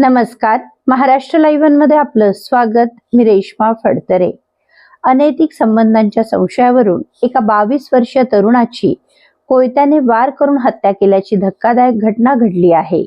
नमस्कार. महाराष्ट्र लाईव्हमध्ये आपलं स्वागत. मी रेश्मा फडतरे. अनैतिक संबंधांच्या संशयावरून एका बावीस वर्षीय तरुणाची कोयत्याने वार करून हत्या केल्याची धक्कादायक घटना घडली आहे.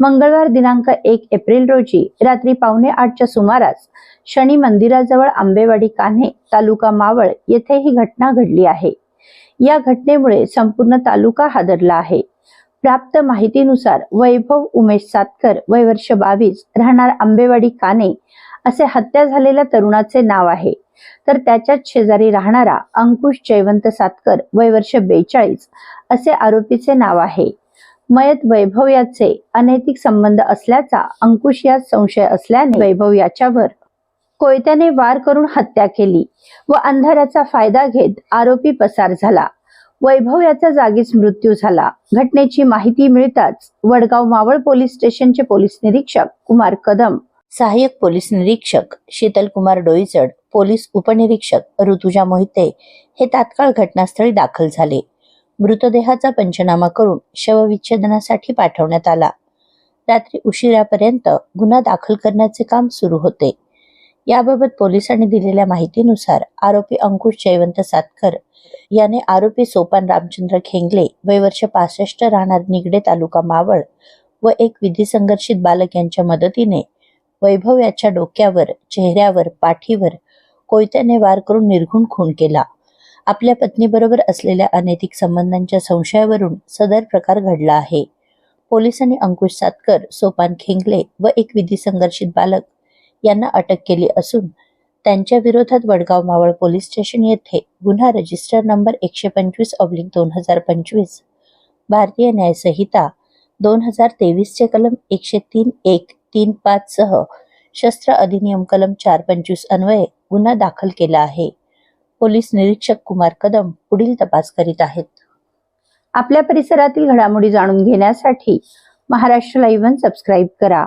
मंगळवार दिनांक एक एप्रिल रोजी रात्री पावणे आठच्या सुमारास शनी मंदिराजवळ आंबेवाडी कान्हे तालुका मावळ येथे ही घटना घडली आहे. या घटनेमुळे संपूर्ण तालुका हादरला आहे. प्राप्त माहितीनुसार वैभव उमेश सातकर वय वर्ष बावीस राहणार आंबेवाडी काने असे हत्या झालेल्या तरुणाचे नाव आहे. तर त्याच्याच शेजारी राहणारा अंकुश जयवंत सातकर वय वर्ष बेचाळीस असे आरोपीचे नाव आहे. मयत वैभव याचे अनैतिक संबंध असल्याचा अंकुश यात संशय असल्याने वैभव याच्यावर कोयत्याने वार करून हत्या केली व अंधाराचा फायदा घेत आरोपी पसार झाला. वैभव याचा जागीच मृत्यू झाला. घटनेची माहिती मिळताच वडगाव मावळ पोलीस स्टेशनचे पोलीस निरीक्षक कुमार कदम सहाय्यक पोलीस निरीक्षक शीतल कुमार डोईचड पोलीस उपनिरीक्षक ऋतुजा मोहिते हे तात्काळ घटनास्थळी दाखल झाले. मृतदेहाचा पंचनामा करून शवविच्छेदनासाठी पाठवण्यात आला. रात्री उशिरापर्यंत गुन्हा दाखल करण्याचे काम सुरू होते. याबाबत पोलिसांनी दिलेल्या माहितीनुसार आरोपी अंकुश जयवंत सातकर याने आरोपी सोपान रामचंद्र खेंगले वय वर्ष पासष्ट राहणार निगडे तालुका मावळ व एक विधी संघर्षित बालक यांच्या मदतीने वैभव याच्या डोक्यावर चेहऱ्यावर पाठीवर कोयत्याने वार करून निर्घुण खून केला. आपल्या पत्नीबरोबर असलेल्या अनैतिक संबंधांच्या संशयावरून सदर प्रकार घडला आहे. पोलिसांनी अंकुश सातकर सोपान खेंगले व एक विधी संघर्षित बालक यांना अटक केली असून त्यांच्या विरोधात वडगाव मावळ पोलीस स्टेशन येथे गुन्हा रजिस्टर नंबर एकशे पंचवीस ऑब्लिक दोन हजार पंचवीस भारतीय न्यायसंहिता दोन हजार तेवीसचे कलम एकशे तीन एक तीन पाच सह शस्त्र अधिनियम कलम चार पंचवीस अन्वये गुन्हा दाखल केला आहे. पोलीस निरीक्षक कुमार कदम पुढील तपास करीत आहेत. आपल्या परिसरातील घडामोडी जाणून घेण्यासाठी महाराष्ट्र लाईव्ह सबस्क्राईब करा.